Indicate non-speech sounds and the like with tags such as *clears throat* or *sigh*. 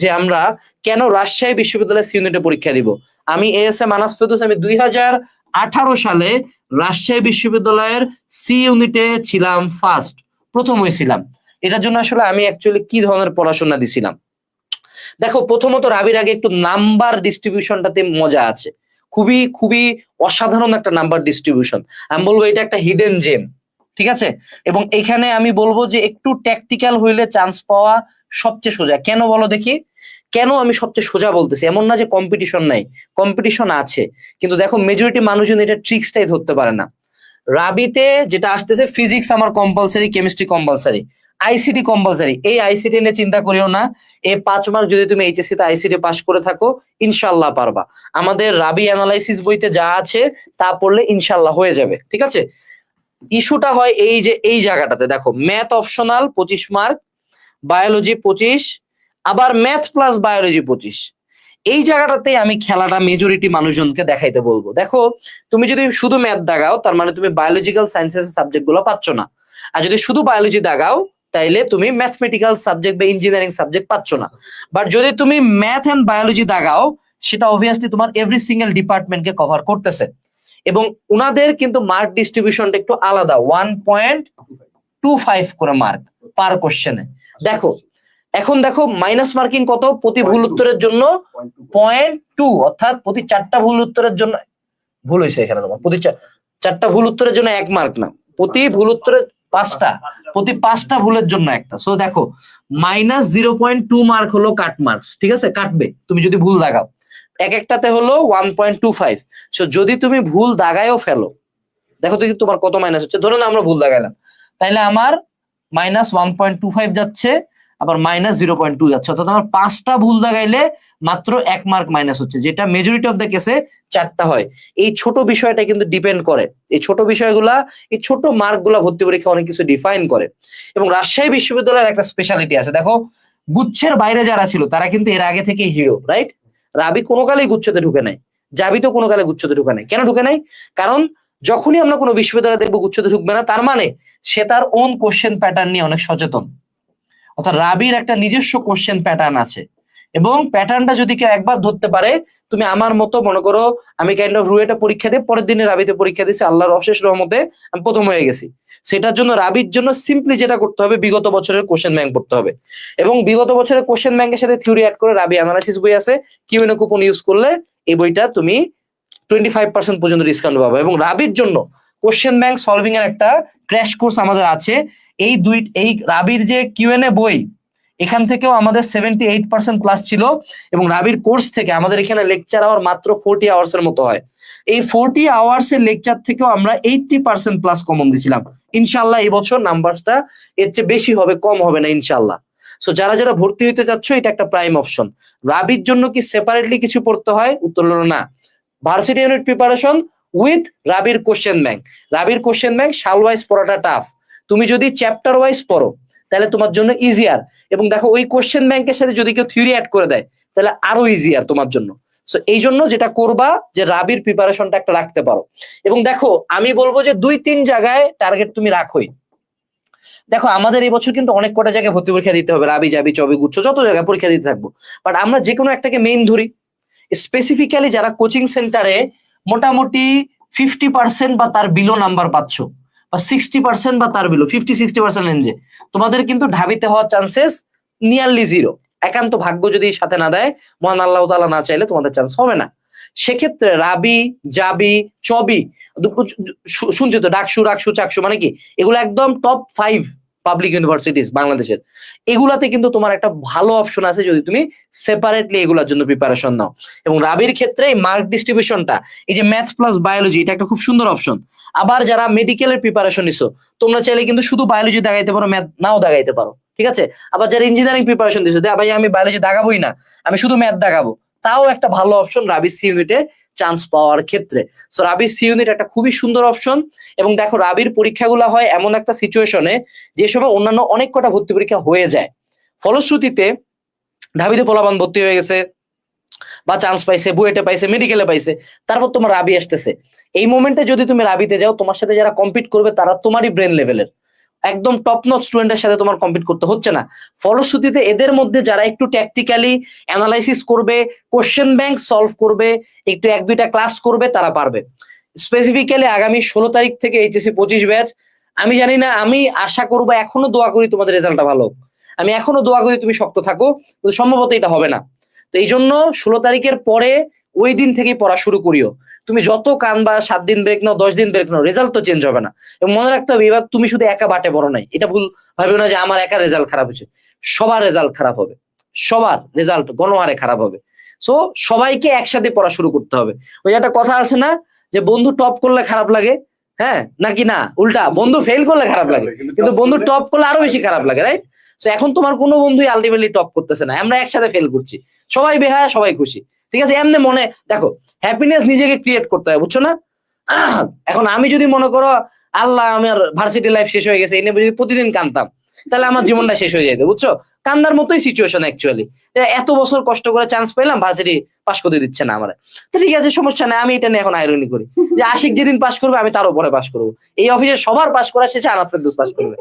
যে আমরা কেন রাজশাহী বিশ্ববিদ্যালয়ের সিউনিটে পরীক্ষা দিব? আমি এস এম আনাস ফেরদৌস, আমি দুই হাজার আঠারো সালে রাজশাহী বিশ্ববিদ্যালয়ের সি ইউনিটে ছিলাম ফার্স্ট প্রথম হয়েছিলাম এটার জন্য আসলে আমি অ্যাকচুয়ালি কি ধরনের পড়াশোনা দিছিলাম? দেখো, প্রথমত রাবির আগে একটু নাম্বার ডিস্ট্রিবিউশনটাতে মজা আছে। খুবই খুবই অসাধারণ একটা নাম্বার ডিস্ট্রিবিউশন। আমি বলব এটা একটা হিডেন জেম ঠিক আছে? এবং এখানে আমি বলব যে একটু ট্যাকটিক্যাল হইলে চান্স পাওয়া সবচেয়ে সোজা। কেন বলো দেখি? কেন আমি সবচেয়ে সোজা বলতেছি? এমন না যে কম্পিটিশন নাই। কম্পিটিশন আছে। কিন্তু দেখো মেজরিটি মানুষজন এটা ট্রিক্সটাই ধরতে পারে না। রাবিতে যেটা আসতেছে ফিজিক্স আমার compulsory chemistry compulsory ICT compulsory এই আইসিটি নিয়ে চিন্তা করিও না। এই পাঁচ মার্ক যদি তুমি এইচএসসি তে আইসিটি পাস করে থাকো, ইনশাল্লাহ পারবা। আমাদের রাবি অ্যানালাইসিস বইতে যা আছে, তা পড়লে ইনশাল্লাহ হয়ে যাবে। ঠিক আছে? ইস্যুটা হয় এই যে, এই জায়গাটাতে। দেখো ম্যাথ অপশনাল পঁচিশ মার্ক বায়োলজি পঁচিশ, আবার ম্যাথ প্লাস বায়োলজি পঁচিশ। এই জায়গাটাতে আমি খেলাটা মেজরিটি মানুষজনকে দেখাইতে বলব। দেখো, তুমি যদি শুধু ম্যাথ দাগাও, তার মানে তুমি বায়োলজিক্যাল সায়েন্সেস সাবজেক্টগুলো পাচ্ছ না। আর যদি শুধু বায়োলজি দাগাও, তাইলে তুমি ম্যাথমেটিক্যাল সাবজেক্ট বা ইঞ্জিনিয়ারিং সাবজেক্ট পাচ্ছ না। বাট যদি তুমি ম্যাথ এন্ড বায়োলজি দাগাও, সেটা অবভিয়াসলি তোমার এভরি সিঙ্গেল ডিপার্টমেন্টকে কভার করতেছে। এবং উনাদের কিন্তু মার্ক ডিস্ট্রিবিউশনটা একটু আলাদা ওয়ান পয়েন্ট টু ফাইভ করে মার্ক পার কোশ্চেনে দেখো এখন দেখো মাইনাস মার্কিং কত? প্রতি ভুল উত্তরের জন্য পয়েন্ট টু অর্থাৎ প্রতি চারটা ভুল উত্তরের জন্য ভুল হয়েছে এখানে তোমার প্রতি চারটা ভুল উত্তরের জন্য এক মার্ক না। প্রতি ভুল উত্তরের পাঁচটা প্রতি পাঁচটা ভুলের জন্য একটা। সো দেখো minus zero point two mark হলো কাট মার্কস ঠিক আছে? কাটবে তুমি যদি ভুল দাগাও এক একটাতে হলো one point two five so যদি তুমি ভুল দাগায়ও ফেলো, দেখো দেখি তোমার কত মাইনাস হচ্ছে। ধরে না আমরা ভুল দাগাইলাম তাইলে আমার minus one point two five যাচ্ছে, আবার মাইনাস জিরো পয়েন্ট টু যাচ্ছে। অর্থাৎ আমার পাঁচটা ভুল দাগাইলে মাত্র এক মার্ক মাইনাস হচ্ছে, যেটা মেজরিটি অফ দ্য কেসে চারটা হয়। এই ছোট বিষয়টা কিন্তু ডিপেন্ড করে। এই ছোট বিষয়গুলা, এই ছোট মার্কগুলা ভর্তি পরীক্ষা অনেক কিছু ডিফাইন করে। এবং রাজশাহী বিশ্ববিদ্যালয়ের একটা স্পেশালিটি আছে। দেখো, গুচ্ছের বাইরে যারা ছিল, তারা কিন্তু এর আগে থেকে হিরো রাইট রাবি কোনো কালেই গুচ্ছতে ঢুকে নাই। জাবি তো কোনো কালে গুচ্ছতে ঢুকে নাই। কেন ঢুকে নাই? কারণ যখনই আমরা কোনো বিশ্ববিদ্যালয় দেখব গুচ্ছতে ঢুকবে না, তার মানে সে তার ওন কোশ্চেন প্যাটার্ন নিয়ে অনেক সচেতন। অর্থাৎ রাবির একটা নিজস্ব কোশ্চেন প্যাটার্ন আছে। এবং প্যাটার্নটা যদি কেউ একবার ধরতে পারে, তুমি আমার মতো মনে করো, আমি কাইন্ড অফ রুয়েটা পরীক্ষা দিয়ে পরের দিনে রাবিতে পরীক্ষা দিচ্ছি আল্লাহর অশেষ রহমতে আমি প্রথম হয়ে গেছি। সেটার জন্য রাবির জন্য সিম্পলি যেটা করতে হবে, বিগত বছরের কোশ্চেন ব্যাংক পড়তে হবে। এবং বিগত বছরের কোশ্চেন ব্যাংকের সাথে থিওরি অ্যাড করে রাবি অ্যানালাইসিস বই আছে কিউএনএ কুপন ইউজ করলে এই বইটা তুমি টোয়েন্টি ফাইভ পার্সেন্ট পর্যন্ত ডিসকাউন্ট পাবে। এবং রাবির জন্য কোশ্চেন ব্যাংক সলভিং এর একটা ক্র্যাশ কোর্স আমাদের আছে। এই দুই, এই রাবির যে কিউএনএ বই এখান থেকেও আমাদের সেভেন্টি এইট পার্সেন্ট ক্লাস ছিল এবং রাবির কোর্স থেকে আমাদের এখানে লেকচার আওয়ার মাত্র ফোরটি আওয়ার্স এর মতো হয়। এই ফোরটি আওয়ার্স এর লেকচার থেকেও আমরা এইটটি পার্সেন্ট প্লাস কমন দিছিলাম ইনশাল্লাহ এই বছর নাম্বারসটা এর চেয়ে বেশি হবে, কম হবে না ইনশাল্লাহ সো যারা যারা ভর্তি হইতে চাচ্ছ, এটা একটা প্রাইম অপশন রাবির জন্য কি সেপারেটলি কিছু পড়তে হয়? উত্তর না। ভার্সিটি ইউনিট প্রিপারেশন উইথ রাবির কোশ্চেন ব্যাংক রাবির কোশ্চেন ব্যাংক শাল ওয়াইজ পড়াটা টাফ তুমি যদি চ্যাপ্টার ওয়াইজ পড়ো তাহলে তোমার জন্য ইজিয়ার এবং দেখো ওই কোশ্চেন ব্যাংকের সাথে যদি কেউ থিওরি অ্যাড করে দেয়, তাহলে আরও ইজিয়ার তোমার জন্য। সো এই জন্য যেটা করবা, যে রাবির প্রিপারেশনটা একটা রাখতে পারো। এবং দেখো, আমি বলব যে দুই তিন জায়গায় টার্গেট তুমি রাখোই। দেখো, আমাদের এই বছর কিন্তু অনেক কটা জায়গায় ভর্তি পরীক্ষা দিতে হবে। রাবি, জাবি, চবি, গুচ্ছ, যত জায়গায় পরীক্ষা দিতে থাকব। বাট আমরা যে কোনো একটাকে মেইন ধরি। স্পেসিফিক্যালি যারা কোচিং সেন্টারে মোটামুটি ফিফটি পার্সেন্ট বা তার বিলো নাম্বার পাচ্ছ। বা সিক্সটি পার্সেন্ট বা তার বিলো ফিফটি সিক্সটি পার্সেন্ট রেঞ্জে তোমাদের কিন্তু ঢাবিতে হওয়ার চান্সেস নিয়ারলি জিরো একান্ত ভাগ্য যদি সাথে না দেয়, মহান আল্লাহ তালা না চাইলে তোমাদের চান্স হবে না। সেক্ষেত্রে রাবি, জাবি, চবি শুনছি তো, ডাকসু, রাকসু, চাকসু মানে কি? এগুলো একদম টপ ফাইভ পাবলিক ইউনিভার্সিটিস বাংলাদেশের। এগুলাতে কিন্তু তোমার একটা ভালো অপশন আছে যদি তুমি সেপারেটলি এগুলার জন্য প্রিপারেশন নাও। এবং রাবির ক্ষেত্রে মার্ক ডিস্ট্রিবিউশনটা এই যে ম্যাথ প্লাস বায়োলজি এটা একটা খুব সুন্দর অপশন আবার যারা মেডিকেলের প্রিপারেশন নিছো, তোমরা চাইলে কিন্তু শুধু বায়োলজি দাগাইতে পারো ম্যাথ নাও দাগাইতে পারো। ঠিক আছে? আবার যারা ইঞ্জিনিয়ারিং প্রিপারেশন দিছো ভাই, আমি বায়োলজি দাগাবোই না, আমি শুধু ম্যাথ দাগাবো। তাও একটা ভালো অপশন রাবি সি ইউনিটে চান্স পাওয়ার ক্ষেত্রে। সো রাবির সি ইউনিট একটা খুবই সুন্দর অপশন এবং দেখো রাবির পরীক্ষাগুলো হয় এমন একটা সিচুয়েশনে যে সময় অন্যান্য অনেক কটা ভর্তি পরীক্ষা হয়ে যায়। ফলশ্রুতিতে ঢাবিতে পোলাবান ভর্তি হয়ে গেছে, বা চান্স পাইছে, বুয়েটে পাইছে মেডিকেলে পাইছে, তারপর তোমার রাবি আসতেছে। এই মোমেন্টে যদি তুমি রাবিতে যাও, তোমার সাথে যারা কম্পিট করবে, তারা তোমারই ব্রেন লেভেলের একদম টপ নট স্টুডেন্টের সাথে তোমার কম্পিট করতে হচ্ছে না। ফলশ্রুতিতে এদের মধ্যে যারা একটু ট্যাকটিক্যালি অ্যানালাইসিস করবে কোশ্চেন ব্যাংক সলভ করবে, একটু এক দুইটা ক্লাস করবে, তারা পারবে। স্পেসিফিক্যালি আগামী ষোলো তারিখ থেকে এইচএসসি পঁচিশ ব্যাচ আমি জানি না, আমি আশা করব এখনও দোয়া করি তোমাদের রেজাল্টটা ভালো। আমি এখনও দোয়া করি তুমি শক্ত থাকো, কিন্তু সম্ভবত এটা হবে না। তো এই জন্য ষোলো তারিখের পরে ওই দিন থেকেই পড়া শুরু করিও। তুমি যত কানবা সাত দিন ব্রেক নাও দশ দিন ব্রেক নাও রেজাল্ট তো চেঞ্জ হবে না। এবং মনে রাখতে হবে এবার তুমি শুধু একা বাটে বড় নাই। এটা ভুল ভাবে না যে আমার একা রেজাল্ট খারাপ হচ্ছে সবার রেজাল্ট খারাপ হবে। সবার রেজাল্ট গণহারে খারাপ হবে। সো সবাইকে একসাথে পড়া শুরু করতে হবে। ওই একটা কথা আছে না যে বন্ধু টপ করলে খারাপ লাগে হ্যাঁ? নাকি না? উল্টা বন্ধু ফেল করলে খারাপ লাগে। কিন্তু বন্ধু টপ করলে আরও বেশি খারাপ লাগে রাইট তো এখন তোমার কোনো বন্ধুই আলটিমেটলি টপ করতেছে না। আমরা একসাথে ফেল করছি। সবাই বেহায়া সবাই খুশি। ঠিক আছে? এমনি মনে, দেখো হ্যাপিনেস নিজেকে ক্রিয়েট করতে হয়, বুঝছ না? *clears throat* এখন আমি যদি মনে করো, আল্লাহ আমার ভার্সিটি লাইফ শেষ হয়ে গেছে, এই নিয়ে যদি প্রতিদিন কানতাম তাহলে আমার জীবনটা শেষ হয়ে যেত, বুঝছ? কান্দার মতোই সিচুয়েশন অ্যাকচুয়ালি এত বছর কষ্ট করে চান্স পেলাম ভার্সিটি পাশ করতে দিচ্ছে না আমার। ঠিক আছে, সমস্যা নেই, আমি এটা নিয়ে এখন আইরনি করি। যে আশিক যেদিন পাশ করবে, আমি তার উপরে পাশ করব। এই অফিসে সবার পাশ করা শেষে আনাস পাশ করবে।